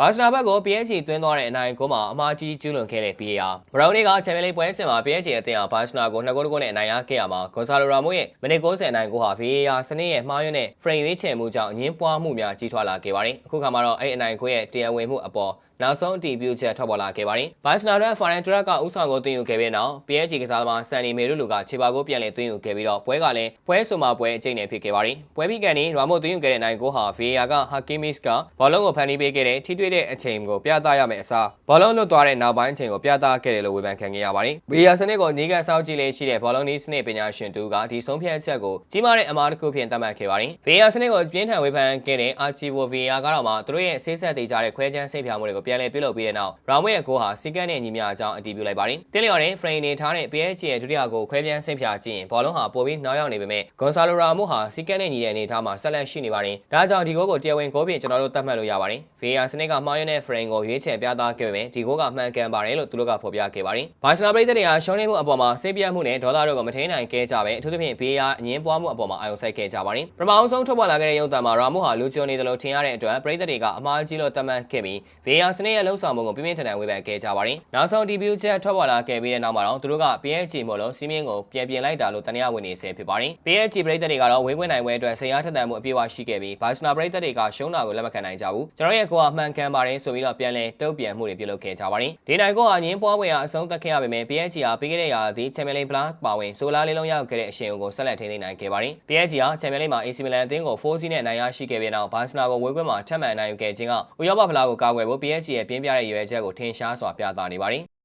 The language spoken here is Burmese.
ဘာစနာဘက်ကို PSG သွင်းသွားတဲ့အနိုင်ကိုမှအမှားကြီးကျူးလွန်ခဲ့တဲ့ VAR ဘရောင်တွေကချန်ပီယံလိပွဲစဉ်မှာ PSG အသင်းဟာဘာစနာကို2ဂိုးတဂိုးနဲ့အနိုင်ရခဲ့ရမှာဂွန်ဆာလိုရာမိုရဲ့မိနစ်90အနိုင်ကိုဟာ VAR စနစ်ရဲ့မှားယွင်းတဲ့ frame ရွေးချယ်မှုကြောင့်အငင်းပွားမှုများကြီးထွားလာခဲ့ပါတယ်အခုခါမှာတော့အဲ့ဒီအနိုင်ကိုရဲ့တရားဝင်မှုအပေါ်နောက်ဆုံးအတည်ပြုချက်ထွက်ပေါ်လာခဲ့ပါတယ်။ဘိုင်စနာရဲ့ဖိုင်နန်ဒရက်ကဥဆောင်ကိုတင်ယူခဲ့ပြီးနောက် PSG ကစားသမားဆန်နီမေရုလူကခြေပါကိုပြန်လည်တင်ယူခဲ့ပြီးတော့ပွဲကလည်းပွဲဆိုမှပွဲအကျိတ်နဲ့ဖြစ်ခဲ့ပါတယ်။ပွဲပြီးကန်นี้ရာမိုတင်ယူခဲ့တဲ့နိုင်ကိုဟာ VAR က Hakimis ကဘောလုံးကိုဖန်တီးပေးခဲ့တဲ့ထိတွေ့တဲ့အချိန်ကိုပြသရမယ့်အစားဘောလုံးလွတ်သွားတဲ့နောက်ပိုင်းအချိန်ကိုပြသခဲ့တယ်လို့ဝေဖန်ခံခဲ့ရပါတယ်။ VAR စနစ်ကိုညီကဆောက်ကြည့်လေးရှိတဲ့ဘောလုံးနီးစနစ်ပညာရှင်တူကဒီဆုံးဖြတ်ချက်ကိုကြီးမားတဲ့အမှားတစ်ခုဖြင့်သတ်မှတ်ခဲ့ပါတယ်။ VAR စနစ်ကိုပြင်းထန်ဝေဖန်ခဲ့တဲ့ Archivo VAR ကတော့မှသူတို့ရဲ့ဆေးဆက်သေးကြတဲ့ခွဲချမ်းစိတ်ဖြာမှုတွေကိုပြန်လည်ပြုလုပ်ပြီးတဲ့နောက်ရောင်မွေရဲ့ဂိုးဟာစီကတ်နဲ့ညီမျှအကြောင်းအတည်ပြုလိုက်ပါတယ်။တင်းလျော်တဲ့ frame နေထားတဲ့ PSG ရဲ့ဒုတိယဂိုးခွဲပြန်စိတ်ဖြာကြည့်ရင်ဘောလုံးဟာပိုပြီးနောက်ရောက်နေပေမဲ့ဂွန်ဆာလိုရာမိုဟာစီကတ်နဲ့ညီတဲ့အနေအထားမှာဆက်လက်ရှိနေပါတယ်။ဒါကြောင့်ဒီဂိုးကိုတရားဝင်ဂိုးပြင်ကျွန်တော်တို့သတ်မှတ်လို့ရပါတယ်။ VAR စနစ်ကမှားယွင်းတဲ့ frame ကိုရွေးချယ်ပြသခဲ့ပေမဲ့ဒီဂိုးကမှန်ကန်ပါတယ်လို့သူတို့ကဖော်ပြခဲ့ပါတယ်။ဘာစီနာပရိသတ်တွေကရှုံးနိမှုအပေါ်မှာစိတ်ပြတ်မှုနဲ့ဒေါသတို့ကိုမထိန်နိုင်ခဲ့ကြပဲအထူးသဖြင့် VAR အငင်းပွားမှုအပေါ်မှာအာရုံစိုက်ခဲ့ကြပါတယ်။ပထမအောင်ဆုံးထုတ်ပေါ်လာခဲ့တဲ့ရုပ်သံမှာရာမိုဟာလူချိုနေတယ်လို့ထင်ရတဲ့အတွက်ပရိသတ်တွေကအမှားကြီးလို့သတ်မှတ်ခဲ့ပြီး VAR စနစ်ရဲ့လှုပ်ဆောင်မှုကိုပြင်းပြင်းထန်ထန်ဝေဖန်ခဲ့ကြပါတယ်။နောက်ဆုံးဒီဗျူချက်ထွက်ပေါ်လာခဲ့ပြီးတဲ့နောက်မှာတော့သူတို့က PSG မို့လို့စီးမင်းကိုပြန်ပြင်လိုက်တာလို့တနင်္လာဝင်နေဆဲဖြစ်ပါတယ်။ PSG ပရိသတ်တွေကတော့ဝေးခွင့်နိုင်ပွဲအတွက်ဆေးအားထက်သန်မှုအပြည့်အဝရှိခဲ့ပြီးဘာစီနာပရိသတ်တွေကရှုံးတာကိုလက်မခံနိုင်ကြဘူး။ကျွန်တော်ရဲ့ကိုကအမှန်ကန်ပါတယ်ဆိုပြီးတော့ပြန်လည်တုံ့ပြန်မှုတွေပြုလုပ်ခဲ့ကြပါတယ်။ဒီနိုင်ကိုအငင်းပွားပွဲကအဆုံးသတ်ခဲ့ရပေမဲ့ PSG ဟာပြီးခဲ့တဲ့ရာသီချန်ပီယံလိဖလားပါဝင်ဆိုလာလေးလုံးရောက်ခဲ့တဲ့အရှင်ကိုဆက်လက်ထိန်းသိမ်းနိုင်ခဲ့ပါတယ်။ PSG ဟာချန်ပီယံလိမှာ AC Milan အသင်းကို4-0နဲ့နိုင်ရရှိခဲ့ပြီးနောက်ဘာစီနာကိုဝေးခွင့်မှာထပ်မံနိုင်ယူခဲ့ခြင်းကဥရောပဖလားကိုကာကွယ်ဖို့ PSG ရဲ့ပြင်းပြတဲ့ရွယ်ချက်ကိုထင်ရှားစွာပြသနေပါတယ်